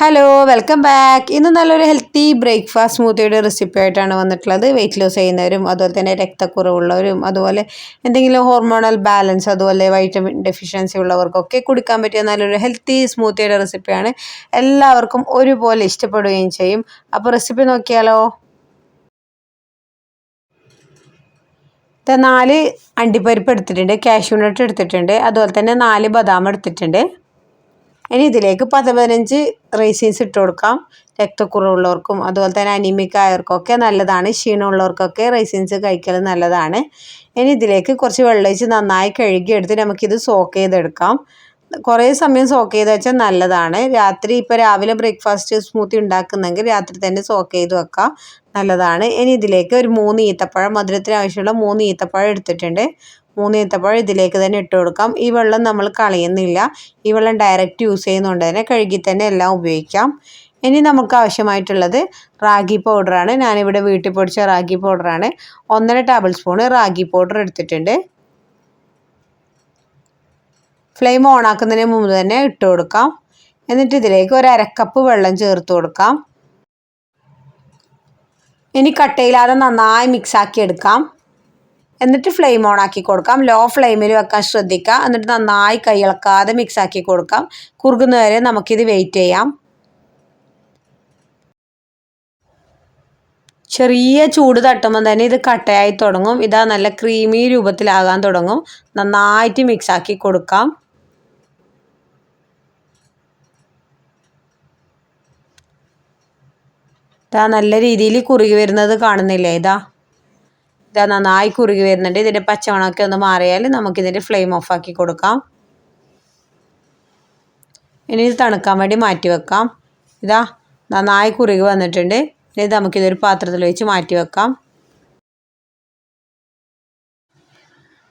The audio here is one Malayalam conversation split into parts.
ഹലോ വെൽക്കം ബാക്ക് ഇന്ന് നല്ലൊരു ഹെൽത്തി ബ്രേക്ക്ഫാസ്റ്റ് സ്മൂത്തിയുടെ റെസിപ്പി ആയിട്ടാണ് വന്നിട്ടുള്ളത്. വെയിറ്റ് ലോസ് ചെയ്യുന്നവരും അതുപോലെ തന്നെ രക്തക്കുറവുള്ളവരും അതുപോലെ എന്തെങ്കിലും ഹോർമോണൽ ബാലൻസ് അതുപോലെ വൈറ്റമിൻ ഡെഫിഷ്യൻസി ഉള്ളവർക്കൊക്കെ കുടിക്കാൻ പറ്റിയ നല്ലൊരു ഹെൽത്തി സ്മൂത്തിയുടെ റെസിപ്പിയാണ് എല്ലാവർക്കും ഒരുപോലെ ഇഷ്ടപ്പെടുകയും ചെയ്യും. അപ്പോൾ റെസിപ്പി നോക്കിയാലോ? നാല് അണ്ടിപ്പരിപ്പ് എടുത്തിട്ടുണ്ട് കാഷ്യൂനട്ട് എടുത്തിട്ടുണ്ട് അതുപോലെ തന്നെ നാല് ബദാം എടുത്തിട്ടുണ്ട്. ഇനി ഇതിലേക്ക് പത്ത് പതിനഞ്ച് റൈസിൻസ് ഇട്ട് കൊടുക്കാം. രക്തക്കുറവുള്ളവർക്കും അതുപോലെ തന്നെ അനീമിക് ആയവർക്കൊക്കെ നല്ലതാണ്. ക്ഷീണമുള്ളവർക്കൊക്കെ റൈസിൻസ് കഴിക്കൽ നല്ലതാണ്. ഇനി ഇതിലേക്ക് കുറച്ച് വെള്ളമൊഴിച്ച് നന്നായി കഴുകിയെടുത്ത് നമുക്കിത് സോക്ക് ചെയ്തെടുക്കാം. കുറേ സമയം സോക്ക് ചെയ്ത് വെച്ചാൽ നല്ലതാണ്. രാത്രി ഇപ്പോൾ രാവിലെ ബ്രേക്ക്ഫാസ്റ്റ് സ്മൂത്തി ഉണ്ടാക്കുന്നെങ്കിൽ രാത്രി തന്നെ സോക്ക് ചെയ്ത് വെക്കാം. നല്ലതാണ്. ഇനി ഇതിലേക്ക് ഒരു മൂന്ന് ഈത്തപ്പഴം മധുരത്തിന് ആവശ്യമുള്ള മൂന്ന് ഈത്തപ്പഴം എടുത്തിട്ടുണ്ട്. മൂന്ന് ഈത്തപ്പഴം ഇതിലേക്ക് തന്നെ ഇട്ട് കൊടുക്കാം. ഈ വെള്ളം നമ്മൾ കളയുന്നില്ല. ഈ വെള്ളം ഡയറക്റ്റ് യൂസ് ചെയ്യുന്നതുകൊണ്ട് തന്നെ കഴുകി തന്നെ എല്ലാം ഉപയോഗിക്കാം. ഇനി നമുക്ക് ആവശ്യമായിട്ടുള്ളത് റാഗി പൗഡറാണ് ഞാനിവിടെ വീട്ടിൽ പൊടിച്ച റാഗി പൗഡറാണ് ഒന്നര ടേബിൾ സ്പൂണ് റാഗി പൗഡർ എടുത്തിട്ടുണ്ട്. ഫ്ലെയിം ഓൺ ആക്കുന്നതിന് മുമ്പ് തന്നെ ഇട്ട് കൊടുക്കാം. എന്നിട്ട് ഇതിലേക്ക് ഒരു അരക്കപ്പ് വെള്ളം ചേർത്ത് കൊടുക്കാം. ഇനി കട്ടയില്ലാതെ നന്നായി മിക്സാക്കി എടുക്കാം. എന്നിട്ട് ഫ്ലെയിം ഓൺ ആക്കി കൊടുക്കാം. ലോ ഫ്ലെയിമിൽ വെക്കാൻ ശ്രദ്ധിക്കുക. എന്നിട്ട് നന്നായി കൈയിളക്കാതെ മിക്സ് ആക്കി കൊടുക്കാം. കുറുകുന്നവരെ നമുക്കിത് വെയിറ്റ് ചെയ്യാം. ചെറിയ ചൂട് തട്ടുമ്പോൾ തന്നെ ഇത് കട്ടയായി തുടങ്ങും. ഇതാ നല്ല ക്രീമി രൂപത്തിലാകാൻ തുടങ്ങും. നന്നായിട്ട് മിക്സ് ആക്കി കൊടുക്കാം. ഇതാ നല്ല രീതിയിൽ കുറുകി വരുന്നത് കാണുന്നില്ലേ? ഇതാ. ഇതാ നന്നായി കുറുകി വരുന്നുണ്ട്. ഇതിന്റെ പച്ചമണമൊക്കെ ഒന്ന് മാറിയാൽ നമുക്കിതിന്റെ ഫ്ലെയിം ഓഫാക്കി കൊടുക്കാം. ഇനി ഇത് തണുക്കാൻ വേണ്ടി മാറ്റി വെക്കാം. ഇതാ നന്നായി കുറുകി വന്നിട്ടുണ്ട്. ഇനി നമുക്കിതൊരു പാത്രത്തിൽ വെച്ച് മാറ്റി വെക്കാം.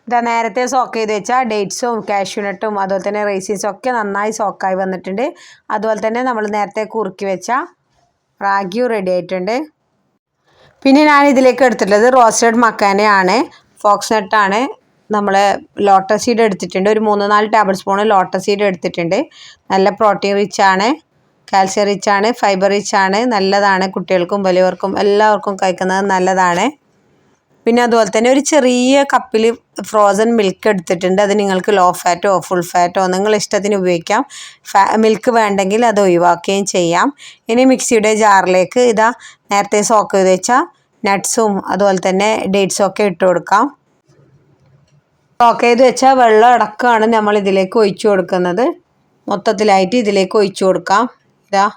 ഇതാ നേരത്തെ സോക്ക് ചെയ്ത് വെച്ചാൽ ഡേറ്റ്സും കാഷ്യൂനട്ടും അതുപോലെ തന്നെ റൈസീസും ഒക്കെ നന്നായി സോക്കായി വന്നിട്ടുണ്ട്. അതുപോലെ തന്നെ നമ്മൾ നേരത്തെ കുറുക്കി വെച്ച റാഗിയും റെഡി ആയിട്ടുണ്ട്. പിന്നെ ഞാൻ ഇതിലേക്ക് എടുത്തിട്ടുള്ളത് റോസ്റ്റഡ് മക്കാനയാണ്. ഫോക്സ് നട്ടാണ് നമ്മൾ ലോട്ടസ് സീഡ് എടുത്തിട്ടുണ്ട്. ഒരു മൂന്ന് നാല് ടേബിൾ സ്പൂൺ ലോട്ടസ് സീഡ് എടുത്തിട്ടുണ്ട്. നല്ല പ്രോട്ടീൻ റിച്ച് ആണ്. കാൽസ്യം റിച്ച് ആണ്. ഫൈബർ റിച്ച് ആണ്. നല്ലതാണ്. കുട്ടികൾക്കും വലിയവർക്കും എല്ലാവർക്കും കഴിക്കുന്നത് നല്ലതാണ്. പിന്നെ അതുപോലെ തന്നെ ഒരു ചെറിയ കപ്പിൽ ഫ്രോസൺ മിൽക്ക് എടുത്തിട്ടുണ്ട്. അത് നിങ്ങൾക്ക് ലോ ഫാറ്റോ ഫുൾ ഫാറ്റോ നിങ്ങൾ ഇഷ്ടത്തിന് ഉപയോഗിക്കാം. മിൽക്ക് വേണ്ടെങ്കിൽ അത് ഒഴിവാക്കുകയും ചെയ്യാം. ഇനി മിക്സിയുടെ ജാറിലേക്ക് ഇതാ നേരത്തെ സോക്ക് ചെയ്ത് വെച്ചാൽ നട്ട്സും അതുപോലെ തന്നെ ഡേറ്റ്സും ഒക്കെ ഇട്ട് കൊടുക്കാം. സോക്ക് ചെയ്ത് വെച്ചാൽ വെള്ളം അടക്കമാണ് നമ്മൾ ഇതിലേക്ക് ഒഴിച്ചു കൊടുക്കുന്നത്. മൊത്തത്തിലായിട്ട് ഇതിലേക്ക് ഒഴിച്ചു കൊടുക്കാം. ഇതാ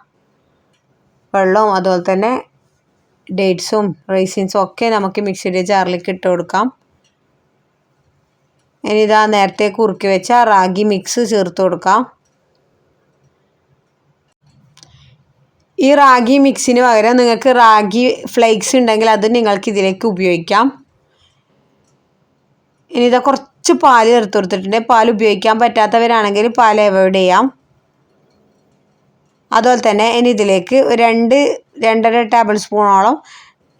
വെള്ളവും അതുപോലെ തന്നെ ഡേറ്റ്സും റൈസിൻസും ഒക്കെ നമുക്ക് മിക്സിയുടെ ജാറിലേക്ക് ഇട്ട് കൊടുക്കാം. ഇനി ഇതാ നേരത്തെ കുറുക്കി വെച്ച റാഗി മിക്സ് ചേർത്ത് കൊടുക്കാം. ഈ റാഗി മിക്സിന് പകരം നിങ്ങൾക്ക് റാഗി ഫ്ലേക്സ് ഉണ്ടെങ്കിൽ അത് നിങ്ങൾക്ക് ഇതിലേക്ക് ഉപയോഗിക്കാം. ഇനി ഇതാ കുറച്ച് പാൽ ചേർത്ത് കൊടുത്തിട്ടുണ്ട്. പാൽ ഉപയോഗിക്കാൻ പറ്റാത്തവരാണെങ്കിൽ പാൽ അവോയ്ഡ് ചെയ്യാം. അതുപോലെ തന്നെ ഇനി ഇതിലേക്ക് രണ്ട് രണ്ടര ടേബിൾ സ്പൂണോളം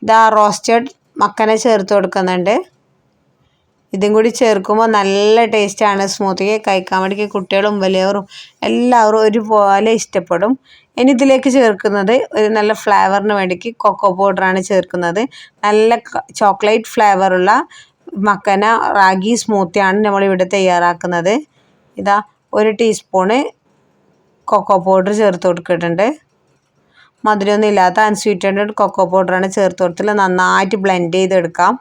ഇതാ റോസ്റ്റഡ് മക്കനെ ചേർത്ത് കൊടുക്കുന്നുണ്ട്. ഇതും കൂടി ചേർക്കുമ്പോൾ നല്ല ടേസ്റ്റാണ്. സ്മൂത്തിക്ക് കഴിക്കാൻ വേണ്ടി കുട്ടികളും വലിയവരും എല്ലാവരും ഒരുപോലെ ഇഷ്ടപ്പെടും. ഇനി ഇതിലേക്ക് ചേർക്കുന്നത് ഒരു നല്ല ഫ്ലേവറിന് വേണ്ടിക്ക് കൊക്കോ പൗഡറാണ് ചേർക്കുന്നത്. നല്ല ചോക്ലേറ്റ് ഫ്ലേവറുള്ള മക്കന റാഗി സ്മൂത്തിയാണ് നമ്മളിവിടെ തയ്യാറാക്കുന്നത്. ഇതാ ഒരു ടീസ്പൂണ് കൊക്കോ പൗഡർ ചേർത്ത് കൊടുത്തിട്ടുണ്ട്. മധുരമൊന്നും ഇല്ലാത്ത അൺസ്വീറ്റഡ് കൊക്കോ പൗഡറാണ് ചേർത്ത് കൊടുത്തിട്ട് നന്നായിട്ട് ബ്ലെൻഡ് ചെയ്തെടുക്കാം.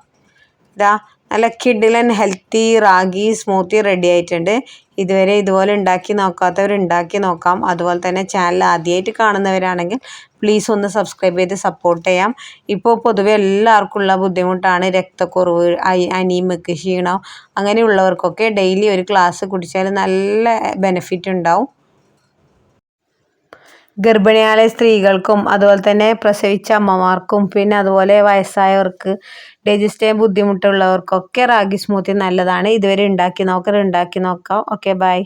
ഇതാ നല്ല കിഡിലൻ ഹെൽത്തി റാഗി സ്മൂത്തി റെഡി ആയിട്ടുണ്ട്. ഇതുവരെ ഇതുപോലെ ഉണ്ടാക്കി നോക്കാത്തവർ ഉണ്ടാക്കി നോക്കാം. അതുപോലെ തന്നെ ചാനൽ ആദ്യമായിട്ട് കാണുന്നവരാണെങ്കിൽ പ്ലീസ് ഒന്ന് സബ്സ്ക്രൈബ് ചെയ്ത് സപ്പോർട്ട് ചെയ്യാം. ഇപ്പോൾ പൊതുവെ എല്ലാവർക്കും ഉള്ള ബുദ്ധിമുട്ടാണ് രക്തക്കുറവ് അനീമക്ക് ക്ഷീണം അങ്ങനെയുള്ളവർക്കൊക്കെ ഡെയിലി ഒരു ഗ്ലാസ് കുടിച്ചാൽ നല്ല ബെനിഫിറ്റ് ഉണ്ടാവും. ഗർഭിണിയായ സ്ത്രീകൾക്കും അതുപോലെ തന്നെ പ്രസവിച്ച അമ്മമാർക്കും പിന്നെ അതുപോലെ വയസ്സായവർക്ക് ഡൈജസ്റ്റ് ചെയ്യാൻ ബുദ്ധിമുട്ടുള്ളവർക്കൊക്കെ റാഗി സ്മൂത്തി നല്ലതാണ്. ഇതുവരെ ഉണ്ടാക്കി നോക്കരുത്. ഉണ്ടാക്കി നോക്കാം. Okay bye